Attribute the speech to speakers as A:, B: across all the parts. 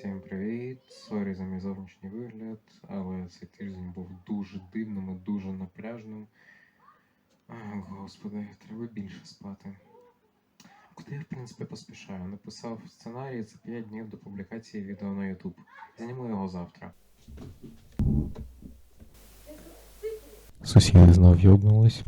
A: Всім привіт! Сорі за мій зовнішній вигляд, але цей тиждень був дуже дивним і дуже напряжним. О, господи, треба більше спати. Куди я, в принципі, поспішаю? Написав сценарій за 5 днів до публікації відео на YouTube. Зніму його завтра. Сусіди знов йобнулись.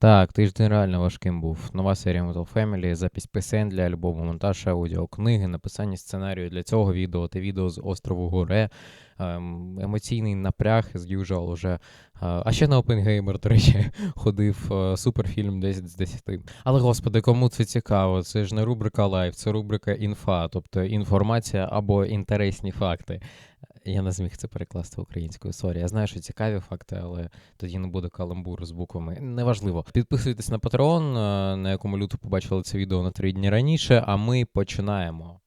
A: Так, тиждень реально важким був. Нова серія Metal Family, запись пісень для альбому, монтаж аудіокниги, написання сценарію для цього відео та відео з острову Горе, ем, емоційний напряг з usual уже. А ще на OpenGamer, до речі, ходив е, суперфільм 10 з 10. Але господи, кому це цікаво? Це ж не рубрика лайв, це рубрика інфа, тобто інформація або інтересні факти. Я не зміг це перекласти українською. Сорі. Я знаю, що цікаві факти, але тоді не буде каламбуру з буквами. Неважливо. Підписуйтесь на е, на якому люто побачили це відео на три дні раніше, а ми починаємо.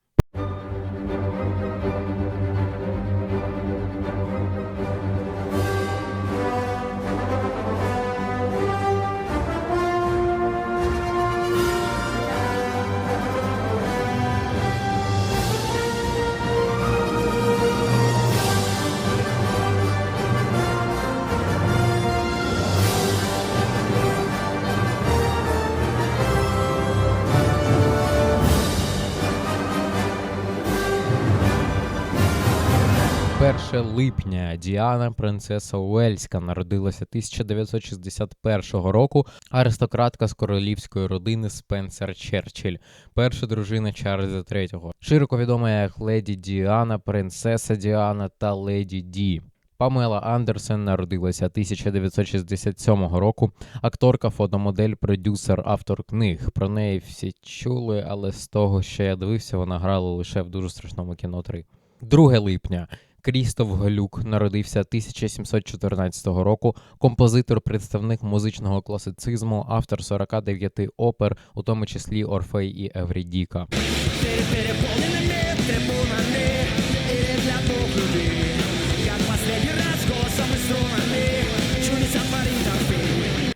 A: Липня Діана, принцеса Уельська, народилася 1961 року. Аристократка з королівської родини Спенсер Черчилль, перша дружина Чарльза III. Широко відома як леді Діана, принцеса Діана та леді Ді. Памела Андерсен народилася 1967 року. Акторка, фотомодель, продюсер, автор книг. Про неї всі чули, але з того, що я дивився, вона грала лише в дуже страшному кіно 3. 2 липня. Крістоф Глюк народився 1714 року, композитор, представник музичного класицизму, автор 49 опер, у тому числі Орфей і Еврідіка.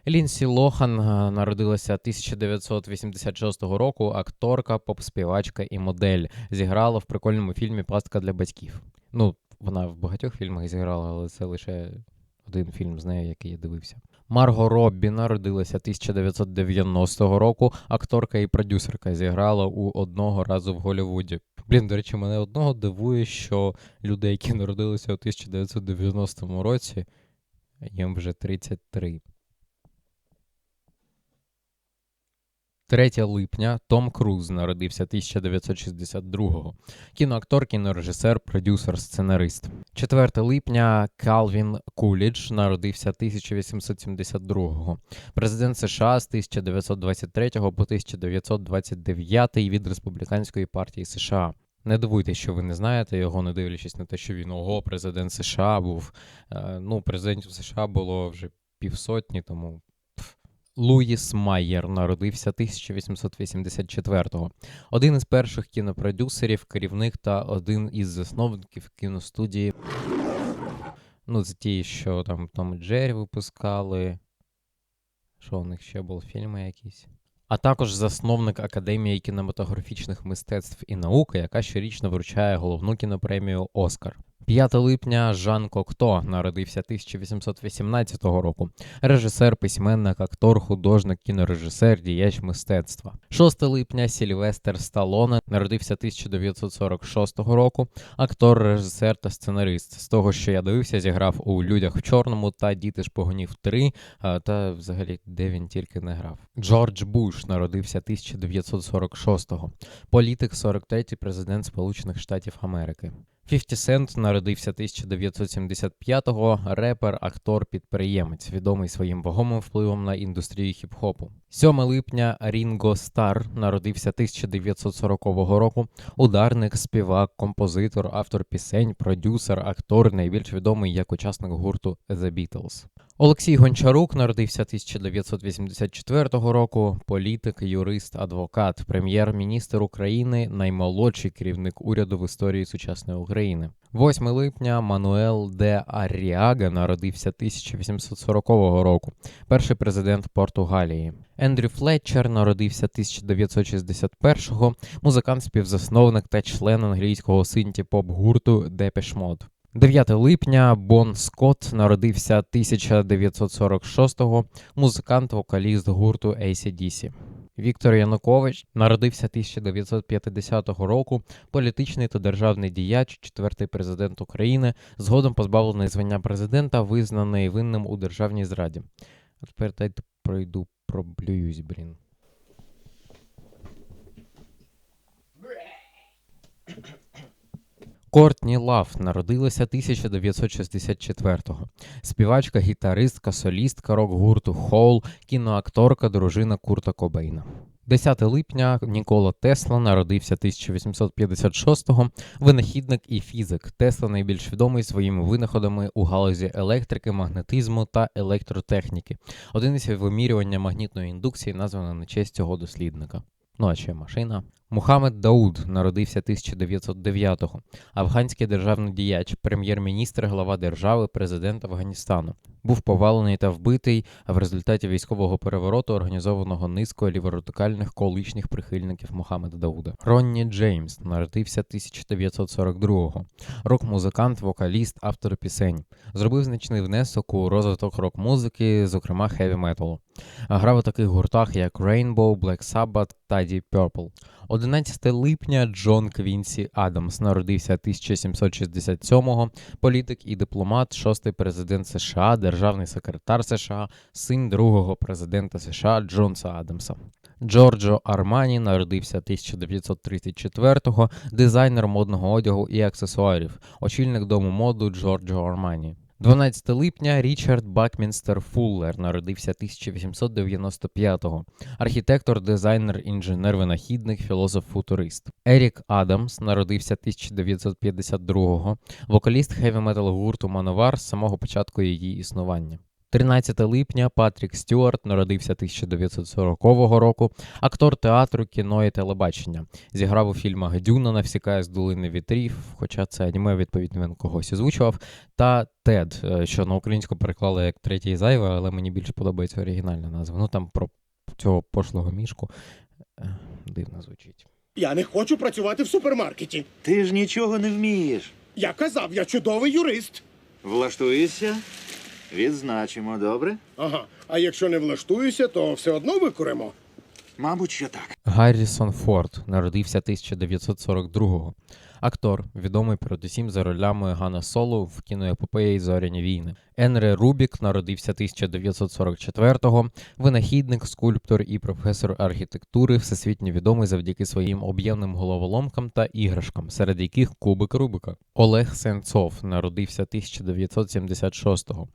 A: Лінсі Лохан е, народилася 1986 року, акторка, поп-співачка і модель. Зіграла в прикольному фільмі Пастка для батьків. Ну, вона в багатьох фільмах зіграла, але це лише один фільм з нею, який я дивився. Марго Роббі народилася 1990 року. Акторка і продюсерка зіграла у одного разу в Голлівуді. Блін, до речі, мене одного дивує, що люди, які народилися у 1990 році, їм вже 33. 3 липня Том Круз народився 1962-го. Кіноактор, кінорежисер, продюсер, сценарист. 4 липня Калвін Кулідж народився 1872-го. Президент США з 1923 по 1929 від Республіканської партії США. Не дивуйтесь, що ви не знаєте його, не дивлячись на те, що він ого, президент США був. Е, ну, президентів США було вже півсотні, тому Луїс Майєр народився 1884-го. Один із перших кінопродюсерів, керівник та один із засновників кіностудії. Ну, це ті, що там Том і Джері випускали. Що у них ще були фільми якісь? А також засновник Академії кінематографічних мистецтв і науки, яка щорічно вручає головну кінопремію Оскар. 5 липня Жан Кокто народився 1818 року. Режисер, письменник, актор, художник, кінорежисер, діяч мистецтва. 6 липня Сільвестр Сталоне народився 1946 року. Актор, режисер та сценарист. З того, що я дивився, зіграв у Людях в чорному та Діти шпигунів 3, а, та взагалі де він тільки не грав. Джордж Буш народився 1946-го. Політик, 43-й президент Сполучених Штатів Америки. 50 Cent народився 1975-го, репер, актор, підприємець, відомий своїм вагомим впливом на індустрію хіп-хопу. 7 липня Рінго Стар народився 1940 року. Ударник, співак, композитор, автор пісень, продюсер, актор, найбільш відомий як учасник гурту The Beatles. Олексій Гончарук народився 1984 року. Політик, юрист, адвокат, прем'єр-міністр України, наймолодший керівник уряду в історії сучасної України. 8 липня Мануел де Аріага народився 1840 року, перший президент Португалії. Ендрю Флетчер народився 1961-го, музикант, співзасновник та член англійського синті-поп гурту Depeche Mode. 9 липня Бон Скотт народився 1946-го, музикант, вокаліст гурту ACDC. Віктор Янукович народився 1950 року, політичний та державний діяч, четвертий президент України, згодом позбавлений звання президента, визнаний винним у державній зраді. А тепер дайте пройду, проблююсь, блін. Кортні Лав народилася 1964-го. Співачка, гітаристка, солістка рок-гурту Хоул, кіноакторка, дружина Курта Кобейна. 10 липня Нікола Тесла народився 1856-го, винахідник і фізик. Тесла найбільш відомий своїми винаходами у галузі електрики, магнетизму та електротехніки. Одиниця вимірювання магнітної індукції названа на честь цього дослідника. Ну а ще машина. Мухаммед Дауд народився 1909-го. Афганський державний діяч, прем'єр-міністр, глава держави, президент Афганістану. Був повалений та вбитий в результаті військового перевороту, організованого низкою ліворадикальних колишніх прихильників Мухаммеда Дауда. Ронні Джеймс народився 1942-го. Рок-музикант, вокаліст, автор пісень. Зробив значний внесок у розвиток рок-музики, зокрема хеві металу. Грав у таких гуртах, як Rainbow, Black Sabbath та Deep Purple. 11 липня Джон Квінсі Адамс народився 1767-го, політик і дипломат, шостий президент США, державний секретар США, син другого президента США Джонса Адамса. Джорджо Армані народився 1934-го, дизайнер модного одягу і аксесуарів, очільник дому моду Джорджо Армані. 12 липня Річард Бакмінстер Фуллер народився 1895-го. Архітектор, дизайнер, інженер, винахідник, філософ-футурист. Ерік Адамс народився 1952-го, вокаліст хеві-метал гурту Мановар з самого початку її існування. 13 липня Патрік Стюарт народився 1940 року, актор театру, кіно і телебачення. Зіграв у фільмах Дюна навсікає з долини вітрів, хоча це аніме, відповідно, він когось озвучував, та Тед, е, що на українську переклали як третій зайве, але мені більше подобається оригінальна назва. Ну там про цього пошлого мішку е, дивно звучить.
B: Я не хочу працювати в супермаркеті.
C: Ти ж нічого не вмієш.
B: Я казав, я чудовий юрист.
C: Влаштуєшся? Відзначимо, добре?
B: Ага. А якщо не влаштуюся, то все одно викуримо.
C: Мабуть, що так.
A: Гаррісон Форд народився 1942-го. Актор, відомий передусім за ролями Гана Соло в кіноепопеї Зоряні війни. Енре Рубік народився 1944-го. Винахідник, скульптор і професор архітектури, всесвітньо відомий завдяки своїм об'ємним головоломкам та іграшкам, серед яких кубик Рубика. Олег Сенцов народився 1976-го.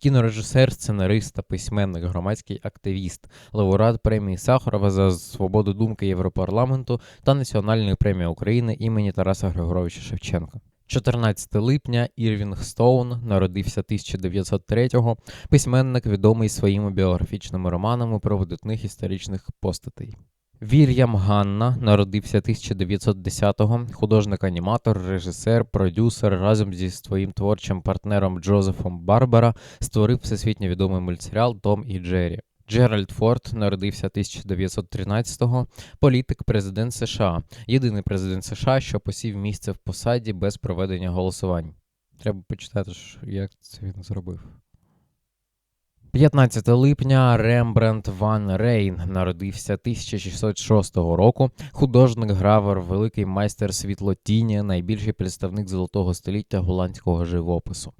A: Кінорежисер, сценарист та письменник, громадський активіст, лауреат премії Сахарова за свободу думки Європарламенту та Національної премії України імені Тараса Григоровича Шевченка. 14 липня Ірвінг Стоун народився 1903-го, письменник, відомий своїми біографічними романами про видатних історичних постатей. Вільям Ганна народився 1910-го, художник-аніматор, режисер, продюсер разом зі своїм творчим партнером Джозефом Барбара створив всесвітньо відомий мультсеріал Том і Джері. Джеральд Форд народився 1913-го, політик, президент США, єдиний президент США, що посів місце в посаді без проведення голосувань. Треба почитати, як це він зробив. 15 липня Рембрандт Ван Рейн народився 1606 року. Художник, гравер, великий майстер світлотіння, найбільший представник золотого століття голландського живопису.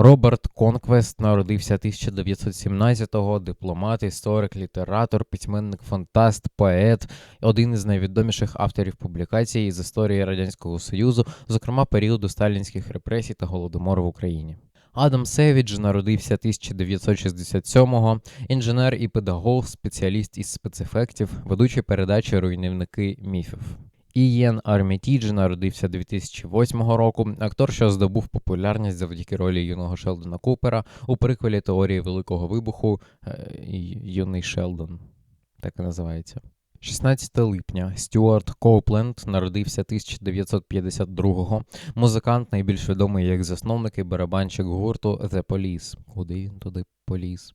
A: Роберт Конквест народився 1917-го, дипломат, історик, літератор, письменник, фантаст, поет, один із найвідоміших авторів публікацій із історії Радянського Союзу, зокрема періоду сталінських репресій та голодомору в Україні. Адам Севідж народився 1967-го, інженер і педагог, спеціаліст із спецефектів, ведучий передачі руйнівники міфів. Ієн Армітідж народився 2008 року. Актор, що здобув популярність завдяки ролі юного Шелдона Купера у приквелі теорії Великого вибуху е, Юний Шелдон. Так і називається. 16 липня Стюарт Коупленд народився 1952-го. Музикант, найбільш відомий як засновник і барабанщик гурту The Police. Куди він туди поліз?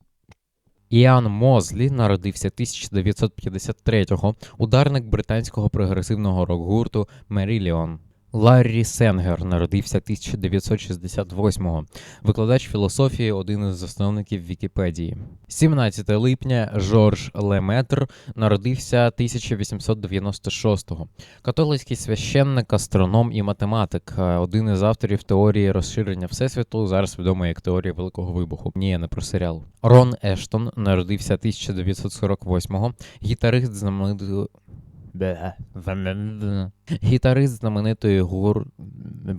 A: Іан Мозлі народився 1953-го, ударник британського прогресивного рок-гурту Меріліон. Ларрі Сенгер народився 1968-го, викладач філософії, один із засновників Вікіпедії. 17 липня Жорж Леметр народився 1896-го. Католицький священник, астроном і математик, е, один із авторів теорії розширення всесвіту, зараз відомий як теорія Великого вибуху. Ні, не про серіал. Рон Ештон народився 1948-го, гітарист знаменитої. Гітарист знаменитої гур.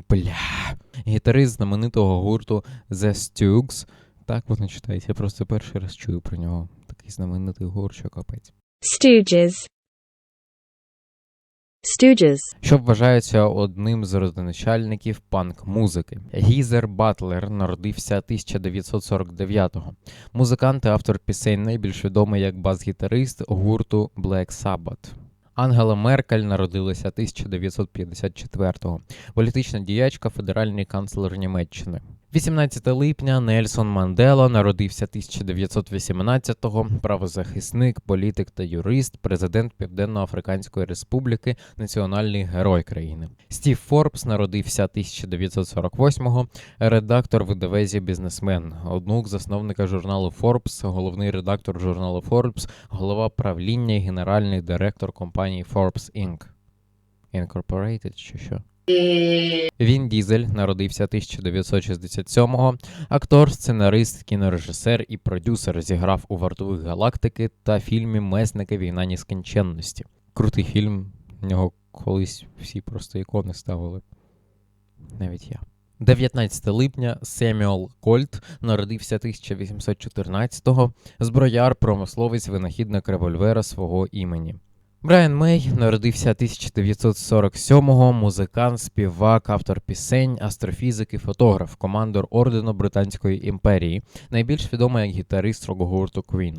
A: Бля. Гітарист знаменитого гурту The Stooges. Так воно читається. Я просто перший раз чую про нього. Такий знаменитий гурт, що капець.
D: Stooges. Stooges.
A: що вважається одним з родоначальників панк-музики. Гізер Батлер народився 1949-го. Музикант і автор пісень найбільш відомий як бас-гітарист гурту Black Sabbath. Ангела Меркель народилася 1954-го. Політична діячка, федеральний канцлер Німеччини. 18 липня Нельсон Мандела народився 1918-го, правозахисник, політик та юрист, президент Південно-Африканської Республіки, національний герой країни. Стів Форбс народився 1948-го, редактор видавезі бізнесмен, онук засновника журналу Forbes, головний редактор журналу Forbes, голова правління і генеральний директор компанії Forbes Inc. Incorporated чи що? Він Дізель народився 1967-го. Актор, сценарист, кінорежисер і продюсер зіграв у вартових галактики та фільмі Месники Війна нескінченності. Крутий фільм. В нього колись всі просто ікони ставили. Навіть я. 19 липня Семюел Кольт народився 1814-го, зброяр, промисловець, винахідник револьвера свого імені. Брайан Мей народився 1947-го, музикант, співак, автор пісень, астрофізик і фотограф, командор ордену Британської імперії, найбільш відомий як гітарист рок-гурту Queen.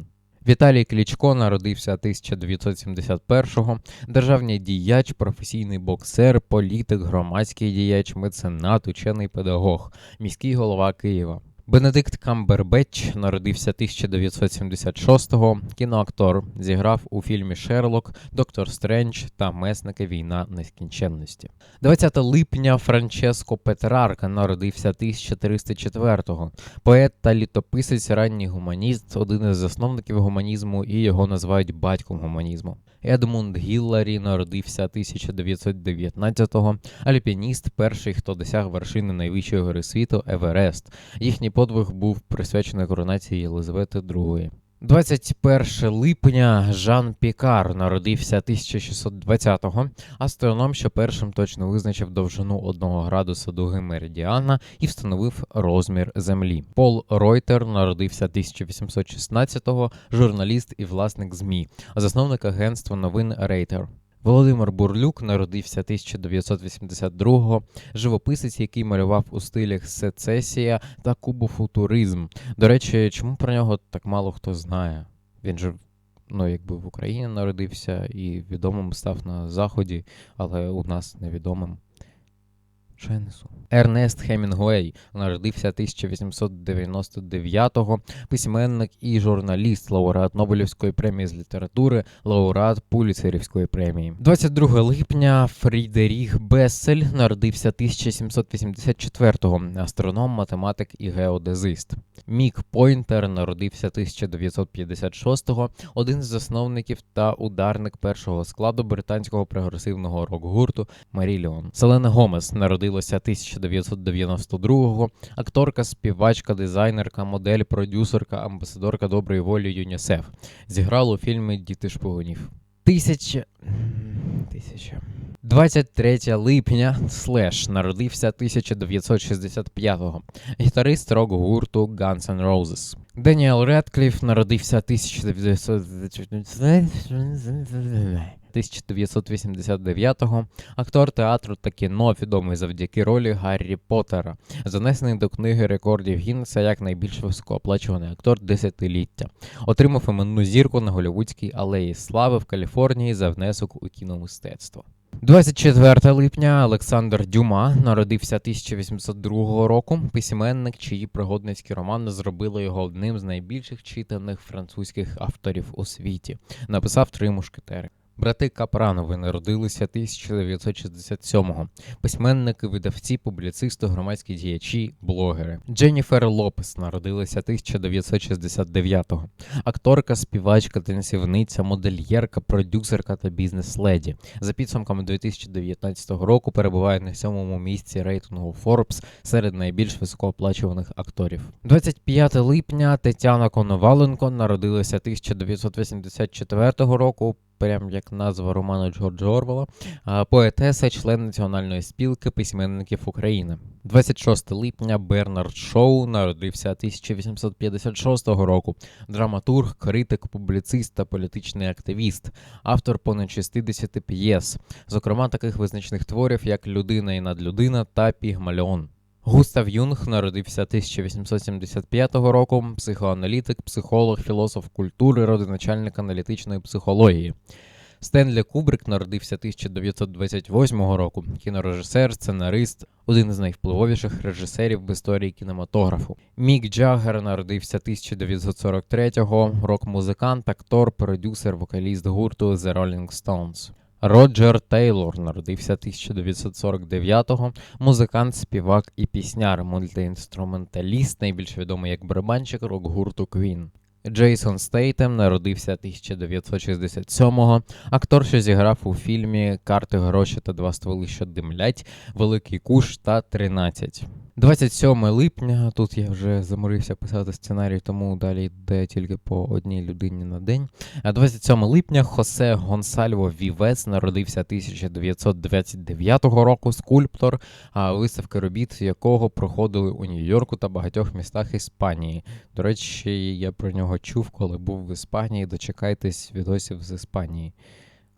A: Віталій Клічко народився 1971-го, державний діяч, професійний боксер, політик, громадський діяч, меценат, учений педагог, міський голова Києва. Бенедикт Камбербетч народився 1976-го, кіноактор, зіграв у фільмі Шерлок, Доктор Стрендж та Месники Війна нескінченності. 20 липня Франческо Петрарка народився 1304-го, поет та літописець, ранній гуманіст, один із засновників гуманізму і його називають батьком гуманізму. Едмунд Гілларі народився 1919-го, альпініст, перший, хто досяг вершини найвищої гори світу Еверест. Їхній подвиг був присвячений коронації Єлизавети II. 21 липня Жан Пікар народився 1620-го, астроном, що першим точно визначив довжину 1 градуса дуги меридіана і встановив розмір Землі. Пол Ройтер народився 1816-го, журналіст і власник ЗМІ, засновник агентства новин Рейтер. Володимир Бурлюк народився 1982-го, живописець, який малював у стилях сецесія та кубофутуризм. До речі, чому про нього так мало хто знає? Він же ну, якби в Україні народився і відомим став на Заході, але у нас невідомим. Що я несу? Ернест Хемінгуей народився 1899-го, письменник і журналіст, лауреат Нобелівської премії з літератури, лауреат Пуліцерівської премії. 22 липня Фрідеріх Бессель народився 1784-го, астроном, математик і геодезист. Мік Пойнтер народився 1956-го, один з засновників та ударник першого складу британського прогресивного рок-гурту Маріліон. Селена Гомес народилася 1992-го, акторка, співачка, дизайнерка, модель, продюсерка, амбасадорка доброї волі ЮНІСЕФ. Зіграла у фільмі Діти шпигунів. Тисяча. Тисяча. 23 липня Слеш народився 1965-го. Гітарист рок-гурту Guns N' Roses. Деніел Редкліф народився 1900... 1989-го, актор театру та кіно, відомий завдяки ролі Гаррі Поттера, занесений до книги рекордів Гіннеса як найбільш високооплачуваний актор десятиліття. Отримав іменну зірку на Голлівудській алеї слави в Каліфорнії за внесок у кіномистецтво. 24 липня Олександр Дюма народився 1802 року. Письменник, чиї пригодницькі романи зробили його одним з найбільших читаних французьких авторів у світі. Написав три мушкетери. Брати Капранови народилися 1967-го. Письменники, видавці, публіцисти, громадські діячі, блогери. Дженніфер Лопес народилася 1969-го. Акторка, співачка, танцівниця, модельєрка, продюсерка та бізнес-леді. За підсумками 2019 року перебуває на сьомому місці рейтингу Forbes серед найбільш високооплачуваних акторів. 25 липня Тетяна Коноваленко народилася 1984 року. Прям як назва роману Джорджа Орвела, поетеса, член Національної спілки письменників України. 26 липня Бернард Шоу народився 1856 року. Драматург, критик, публіцист та політичний активіст, автор понад 60 п'єс, зокрема таких визначних творів, як Людина і надлюдина та Пігмальон. Густав Юнг народився 1875 року, психоаналітик, психолог, філософ культури, родоначальник аналітичної психології. Стенлі Кубрик народився 1928 року, кінорежисер, сценарист, один із найвпливовіших режисерів в історії кінематографу. Мік Джаггер народився 1943-го, рок-музикант, актор, продюсер, вокаліст гурту The Rolling Stones. Роджер Тейлор народився 1949-го, музикант, співак і пісняр, мультиінструменталіст, найбільш відомий як барабанщик рок-гурту Queen. Джейсон Стейтем народився 1967-го, актор, що зіграв у фільмі Карти, гроші та два стволи, що димлять, Великий куш та 13. 27 липня. Тут я вже заморився писати сценарій, тому далі йде тільки по одній людині на день. А 27 липня Хосе Гонсальво Вівес народився 1929 року, скульптор, а виставки робіт якого проходили у Нью-Йорку та багатьох містах Іспанії. До речі, я про нього чув, коли був в Іспанії. Дочекайтесь відосів з Іспанії.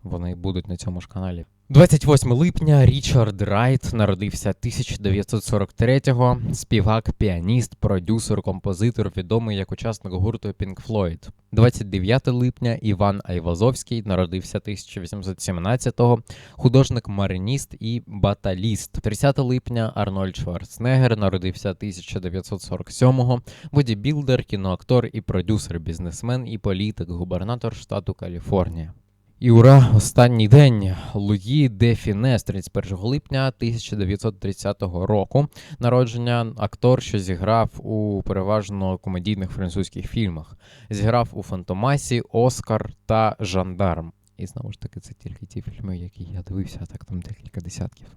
A: Вони будуть на цьому ж каналі. 28 липня Річард Райт народився 1943-го. Співак, піаніст, продюсер, композитор, відомий як учасник гурту Pink Floyd. 29 липня Іван Айвазовський народився 1817-го. Художник, мариніст і баталіст. 30 липня Арнольд Шварценеггер народився 1947-го. Бодібілдер, кіноактор і продюсер, бізнесмен і політик, губернатор штату Каліфорнія. І ура, останній день Луї де Фінес, 31 липня 1930 року. Народження актор, що зіграв у переважно комедійних французьких фільмах. Зіграв у Фантомасі, Оскар та Жандарм. І знову ж таки, це тільки ті фільми, які я дивився, а так там декілька десятків.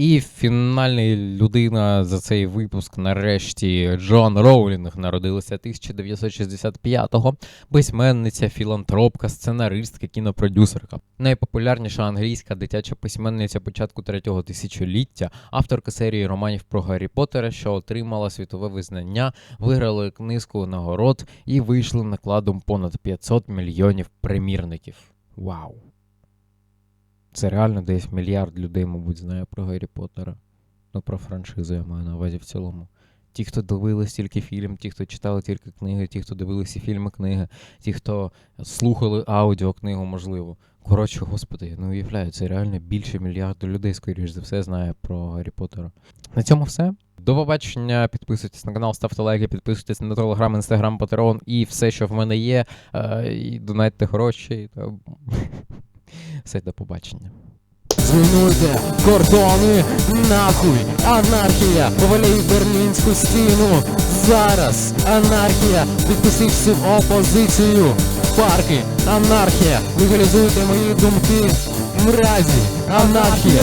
A: І фінальна людина за цей випуск, нарешті, Джон Роулінг, народилася 1965-го, письменниця, філантропка, сценаристка, кінопродюсерка. Найпопулярніша англійська дитяча письменниця початку третього тисячоліття, авторка серії романів про Гаррі Поттера, що отримала світове визнання, виграли низку нагород і вийшли накладом понад 500 мільйонів примірників. Вау! Це реально десь мільярд людей, мабуть, знає про Гаррі Поттера. Ну, про франшизу я маю на увазі в цілому. Ті, хто дивились тільки фільм, ті, хто читали тільки книги, ті, хто дивилися фільми, книги, ті, хто слухали аудіокнигу, можливо. Коротше, господи, я не уявляю, це реально більше мільярду людей, скоріш за все, знає про Гаррі Поттера. На цьому все. До побачення. Підписуйтесь на канал, ставте лайки, підписуйтесь на телеграм, інстаграм, патреон і все, що в мене є. Е, і донайте гроші. Все, до побачення.
D: Звинуйте кордони, нахуй, анархія, повалій берлінську стіну. Зараз анархія, підписи всю опозицію. Парки, анархія, легалізуйте мої думки. Мразі, анархія.